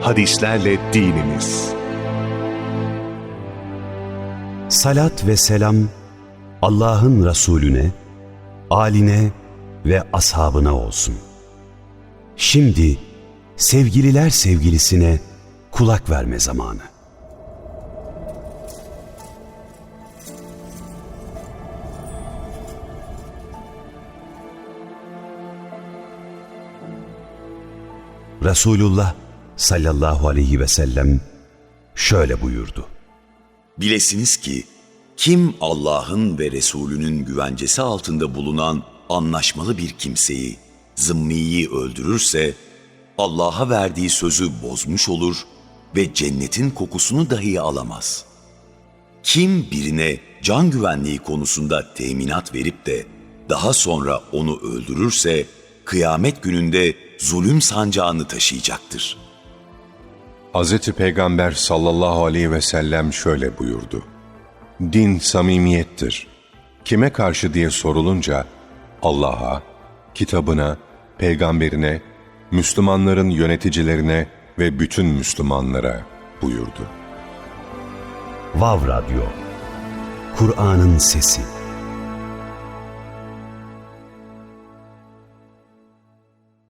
hadislerle dinimiz. Salat ve selam Allah'ın Resulüne, aline ve ashabına olsun. Şimdi sevgililer sevgilisine kulak verme zamanı. Resulullah sallallahu aleyhi ve sellem şöyle buyurdu. Bilesiniz ki kim Allah'ın ve Resulünün güvencesi altında bulunan anlaşmalı bir kimseyi, zımmiyi öldürürse Allah'a verdiği sözü bozmuş olur ve cennetin kokusunu dahi alamaz. Kim birine can güvenliği konusunda teminat verip de daha sonra onu öldürürse kıyamet gününde zulüm sancağını taşıyacaktır.'' Hz. Peygamber sallallahu aleyhi ve sellem şöyle buyurdu. Din samimiyettir. Kime karşı diye sorulunca Allah'a, kitabına, peygamberine, Müslümanların yöneticilerine ve bütün Müslümanlara buyurdu. Vav Radyo Kur'an'ın Sesi